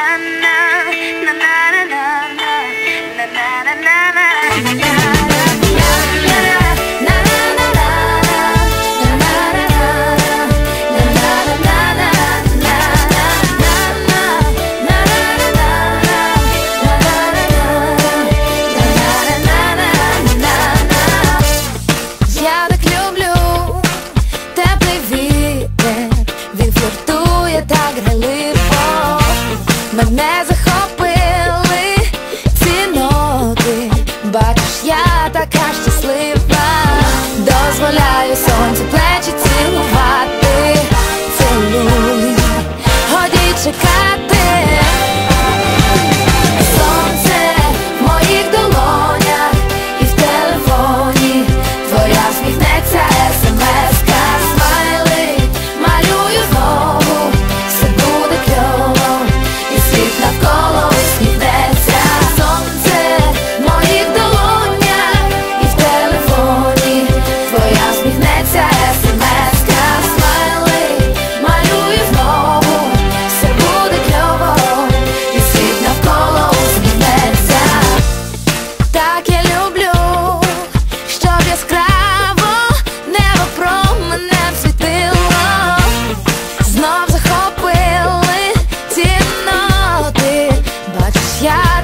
na na. but now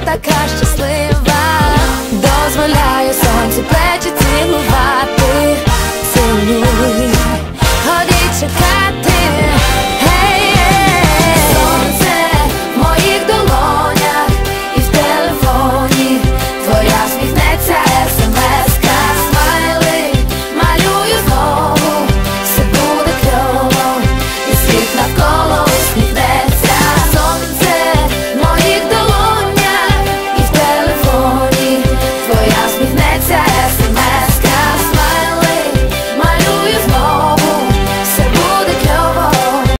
така щаслива, дозволяю сонцю плечі